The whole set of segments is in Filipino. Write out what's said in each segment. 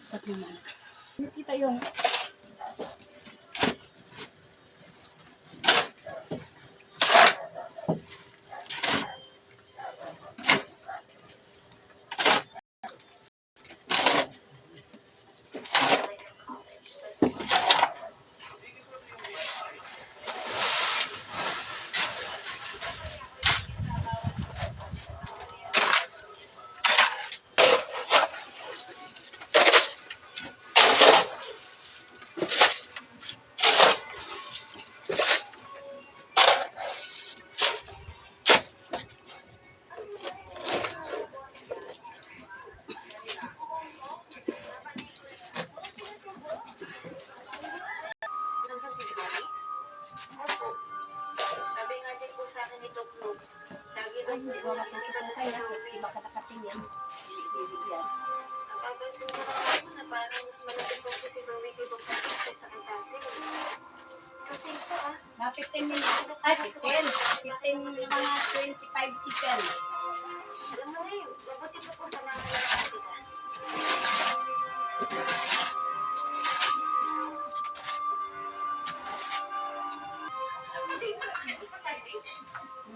Ikot naman. Kita yung hindi ko makakita si kaya sa iba katakatingin. Bibigyan. Napapansin ko naman po na parang mas malapit po po si Zoe kay Luke kaysa kay Catherine. Kating po ah. Mga 15 minutes. Ay, 15. 15 mga 25 seconds. Alam mo na yun, mabuti po po sa mga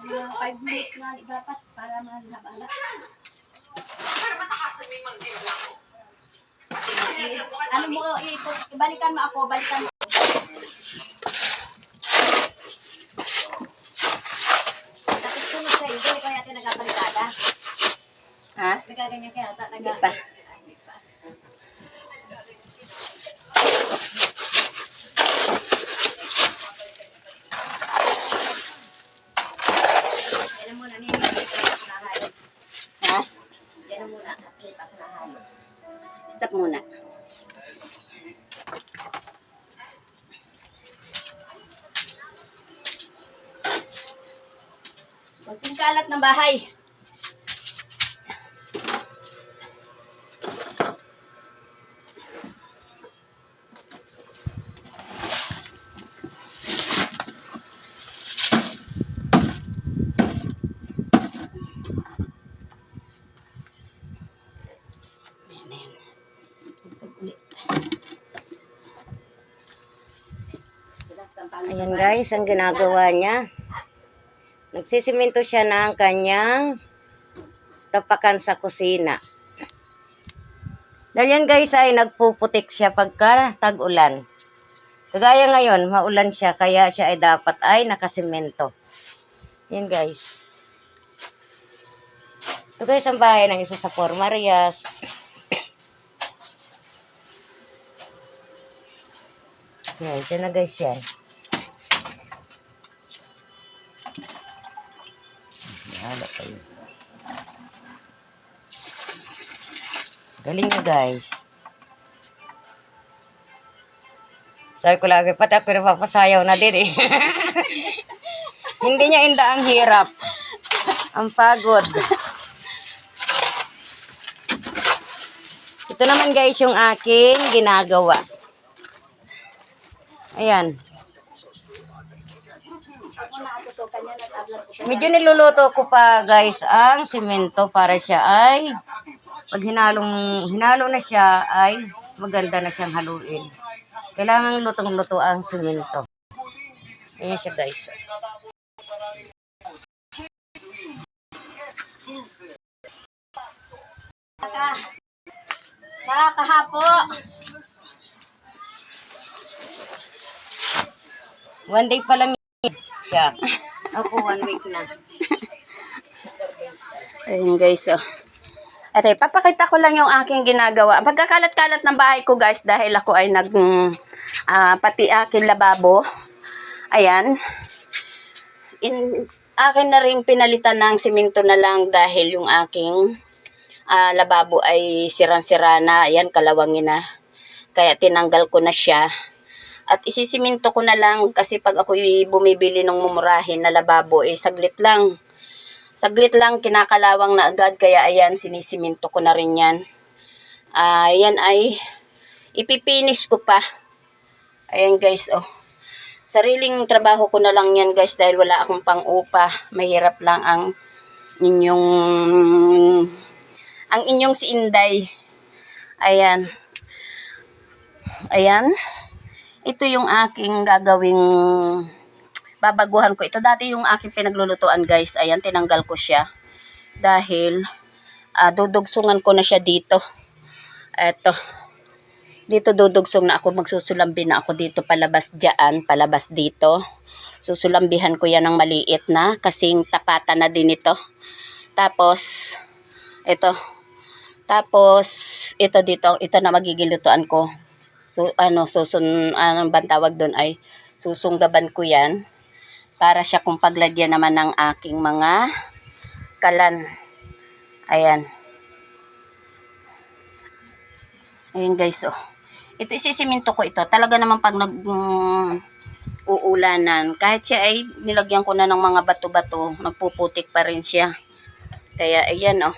Mga 5 minutes nga dapat para mahalabala. Ano mo, i- ibalikan mo ako, balikan mo. Tapos sunod sa iyo, ikaw yata nagkapalikada. Ha? Nagaganyan kaya ata, naga... Di pa. Ay, di pa. Muna. Nakahalo. Ha? Yan na muna, at may paknahalo. Stop muna. Kunting kalat ng bahay. Guys, ang ginagawa niya. Nagsisiminto siya ng kanyang tapakan sa kusina. Dahil yan guys ay nagpuputik siya pagka tag-ulan. Kagaya ngayon, maulan siya kaya siya ay dapat ay nakasimento. Yan guys. Ito guys ang bahay ng isa sa Por Marias. Yan na guys yan. Bahala kayo. Galing niya guys. Sabi ko lagi, pati ako napapasayaw na din eh. Hindi niya inda ang hirap. Ang pagod. Ito naman guys yung aking ginagawa. Ayan. Medyo niluluto ko pa guys ang simento para siya ay pag hinalong hinalo na siya ay maganda na siyang haluin. Kailangan lutong-luto ang simento. Ayan siya guys. Ka. Nakakahapo. One day pa lang siya. Ako one week na. Ayun guys, oh. Ate, papakita ko lang yung aking ginagawa. Pagkakalat-kalat ng bahay ko guys dahil ako ay nag ah, pati aking lababo. Ayan. In, akin na rin pinalitan ng simento na lang dahil yung aking ah, lababo ay sirang-sira na. Ayan, kalawangin na. Kaya tinanggal ko na siya. At isisiminto ko na lang kasi pag ako bumibili ng mumurahin na lababo, eh saglit lang. Saglit lang, kinakalawang na agad, kaya ayan, sinisiminto ko na rin yan. Ah, yan ay, ipipinis ko pa. Ayan guys, oh. Sariling trabaho ko na lang yan guys dahil wala akong pang-upa. Mahirap lang ang inyong, ang inyong si Inday. Ayan. Ayan. Ito yung aking gagawing babaguhan ko. Ito dati yung aking pinaglulutuan guys. Ayan, tinanggal ko siya. Dahil ah, dudugsungan ko na siya dito. Eto. Dito dudugsong na ako. Magsusulambi na ako dito palabas dyan. Palabas dito. Susulambihan ko yan ng maliit na. Kasing tapatan na din ito. Tapos, ito. Tapos, ito dito. Ito na magiging ko. So, ano, susun, ano bang tawag doon ay susunggaban ko yan para siya kung paglagyan naman ng aking mga kalan. Ayan. Ayan guys, oh. Ito isisiminto ko ito. Talaga naman pag nag mm, uulanan, kahit siya ay nilagyan ko na ng mga bato-bato, nagpuputik pa rin siya. Kaya ayan oh.